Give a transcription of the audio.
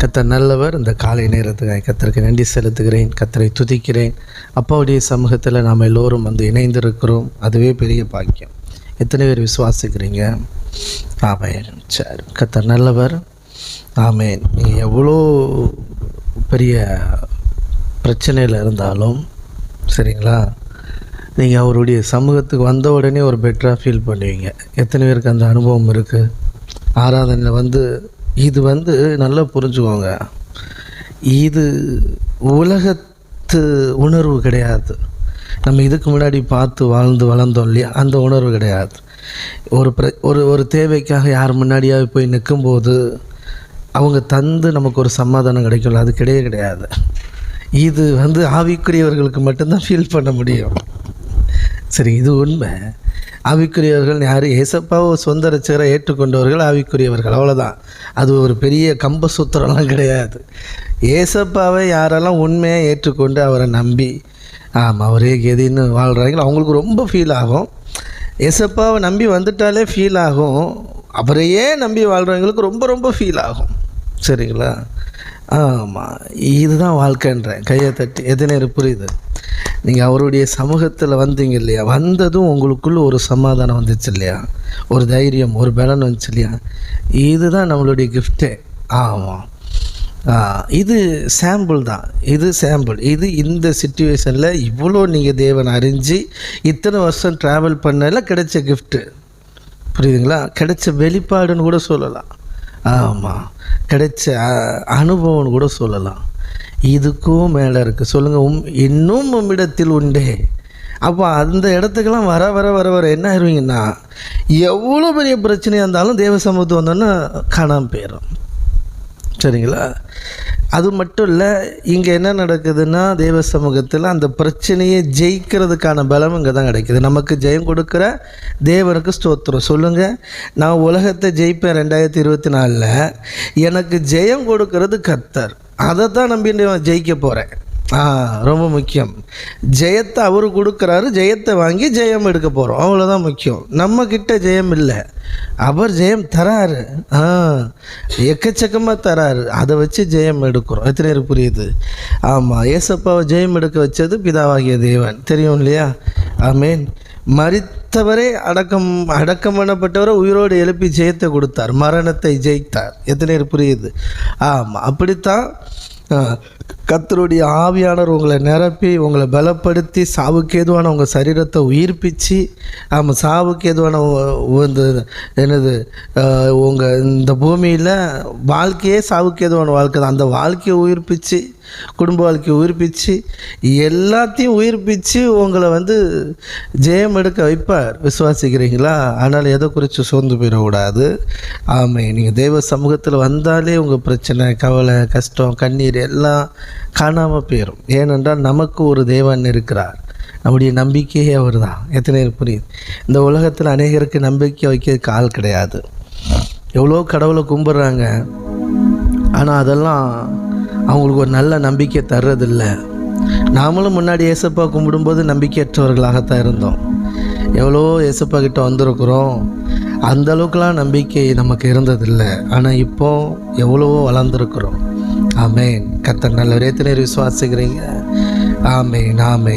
கத்தர் நல்லவர் இந்த காலை நேரத்துக்காக கத்தருக்கு நன்றி செலுத்துகிறேன் கத்தரை துதிக்கிறேன். அப்பாவுடைய சமூகத்தில் நாம் எல்லோரும் வந்து இணைந்திருக்கிறோம். அதுவே பெரிய பாக்கியம். எத்தனை பேர் விசுவாசிக்கிறீங்க? ஆமேன். சரி கத்தர் நல்லவர். ஆமேன். நீங்கள் எவ்வளோ பெரிய பிரச்சனையில் இருந்தாலும் சரிங்களா? நீங்கள் அவருடைய சமூகத்துக்கு வந்த உடனே ஒரு பெட்டராக ஃபீல் பண்ணுவீங்க. எத்தனை பேருக்கு அந்த அனுபவம் இருக்குது ஆராதனையில் வந்து இது வந்து நல்லா புரிஞ்சுக்கோங்க. இது உலகத்து உணர்வு கிடையாது. நம்ம இதுக்கு முன்னாடி பார்த்து வாழ்ந்து வளர்ந்தோம் இல்லையா? அந்த உணர்வு கிடையாது. ஒரு பிர ஒரு ஒரு தேவைக்காக யார் முன்னாடியாக போய் நிற்கும்போது அவங்க தந்து நமக்கு ஒரு சமாதானம் கிடைக்கும்ல? அது கிடையவே கிடையாது. இது வந்து ஆவிக்குரியவர்களுக்கு மட்டும்தான் ஃபீல் பண்ண முடியும். சரி இது உண்மை. ஆவிக்குரியவர்கள் யார்? ஏசப்பாவை சொந்த ரசிகரை ஏற்றுக்கொண்டவர்கள் ஆவிக்குரியவர்கள். அவ்வளோதான் அது ஒரு பெரிய கம்ப சூத்திரம்லாம் கிடையாது. ஏசப்பாவை யாரெல்லாம் உண்மையாக ஏற்றுக்கொண்டு அவரை நம்பி ஆமாம் அவரே கெதின்னு வாழ்கிறாங்களோ அவங்களுக்கு ரொம்ப ஃபீல் ஆகும். ஏசப்பாவை நம்பி வந்துட்டாலே ஃபீல் ஆகும். அவரையே நம்பி வாழ்கிறவங்களுக்கு ரொம்ப ரொம்ப ஃபீல் ஆகும். சரிங்களா? ஆமாம் இதுதான் வாழ்க்கைன்றேன் கையை தட்டி எது புரியுது. நீங்கள் அவருடைய சமூகத்தில் வந்தீங்க இல்லையா? வந்ததும் உங்களுக்குள்ளே ஒரு சமாதானம் வந்துச்சு இல்லையா? ஒரு தைரியம் ஒரு பலன் வந்துச்சு இல்லையா? இதுதான் நம்மளுடைய கிஃப்டே ஆமாம் இது சாம்பிள் தான். இது சாம்பிள் இது இந்த சுச்சுவேஷனில் இவ்வளோ நீங்கள் தேவன் அறிஞ்சு இத்தனை வருஷம் ட்ராவல் பண்ணல கிடைச்ச கிஃப்ட்டு புரியுதுங்களா? கிடைச்ச வெளிப்பாடுன்னு கூட சொல்லலாம். ஆமாம் கிடைச்ச அனுபவம்னு கூட சொல்லலாம். இதுக்கும் மேலே இருக்குது சொல்லுங்கள் உம் இன்னும் உம்மிடத்தில் உண்டே. அப்போ அந்த இடத்துக்கெல்லாம் வர வர வர வர என்ன ஆயிடுவீங்கன்னா எவ்வளோ பெரிய பிரச்சனையாக இருந்தாலும் தேவ சமூகத்து வந்தோன்னா காணாமல் போயிடும் சரிங்களா? அது மட்டும் இல்லை இங்கே என்ன நடக்குதுன்னா தேவ சமூகத்தில் அந்த பிரச்சனையை ஜெயிக்கிறதுக்கான பலம் இங்கே தான் கிடைக்குது. நமக்கு ஜெயம் கொடுக்குற தேவனுக்கு ஸ்தோத்திரம். சொல்லுங்கள் நான் உலகத்தை ஜெயிப்பேன் ரெண்டாயிரத்தி இருபத்தி நாலில். எனக்கு ஜெயம் கொடுக்கறது கத்தர் அதை தான் நம்பி ஜெயிக்க போகிறேன் ஆ ரொம்ப முக்கியம். ஜெயத்தை அவர் கொடுக்குறாரு ஜெயத்தை வாங்கி ஜெயம் எடுக்க போகிறோம் அவ்வளோதான் முக்கியம். நம்ம ஜெயம் இல்லை. அவர் ஜெயம் தராரு. ஆ எக்கச்சக்கமாக தராரு. அதை வச்சு ஜெயம் எடுக்கிறோம். எத்தனை பேர் புரியுது? ஆமாம் ஏசப்பாவை ஜெயம் எடுக்க வச்சது பிதாவாகிய தேவன். தெரியும் இல்லையா? ஆமேன். மறித்தவரே அடக்கம் அடக்கம் பண்ணப்பட்டவரை உயிரோடு எழுப்பி ஜெயத்தை கொடுத்தார். மரணத்தை ஜெயித்தார். எத்தனை புரியுது? ஆமாம் அப்படித்தான் கத்தருடைய ஆவியானவர் உங்களை நிரப்பி உங்களை பலப்படுத்தி சாவுக்கு ஏதுவான உங்கள் சரீரத்தை உயிர்ப்பிச்சு ஆமாம் சாவுக்கு ஏதுவான இந்த என்னது உங்கள் இந்த பூமியில் வாழ்க்கையே சாவுக்கு ஏதுவான வாழ்க்கை தான். அந்த வாழ்க்கையை உயிர்ப்பிச்சு குடும்ப வாழ்க்கையை உயிர்ப்பிச்சு எல்லாத்தையும் உயிர்ப்பிச்சு உங்களை வந்து ஜெயம் எடுக்க வைப்பார். விசுவாசிக்கிறீங்களா? ஆனால் எதை குறித்து சோர்ந்து போயிடக்கூடாது. ஆமை நீங்கள் தெய்வ சமூகத்தில் வந்தாலே உங்கள் பிரச்சனை கவலை கஷ்டம் கண்ணீர் எல்லாம் காணாமல் போயிடும் ஏனென்றால் நமக்கு ஒரு தேவன் இருக்கிறார். நம்முடைய நம்பிக்கையே அவர் தான் எத்தனை புரியுது? இந்த உலகத்தில் அநேகருக்கு நம்பிக்கை வைக்கிறதுக்கு ஆள் கிடையாது. எவ்வளோ கடவுளை கும்பிட்றாங்க. ஆனால் அதெல்லாம் அவங்களுக்கு ஒரு நல்ல நம்பிக்கை தர்றதில்ல. நாமளும் முன்னாடி ஏசப்பா கும்பிடும்போது நம்பிக்கையற்றவர்களாகத்தான் இருந்தோம். எவ்வளோ ஏசப்பா கிட்ட வந்திருக்கிறோம். அந்த அளவுக்குலாம் நம்பிக்கை நமக்கு இருந்ததில்லை. ஆனால் இப்போ எவ்வளவோ வளர்ந்துருக்குறோம். ஆமேன். கத்தர் நல்ல ரேத்தினர் விசுவாசிக்கிறீங்க. ஆமேன் ஆமேன்.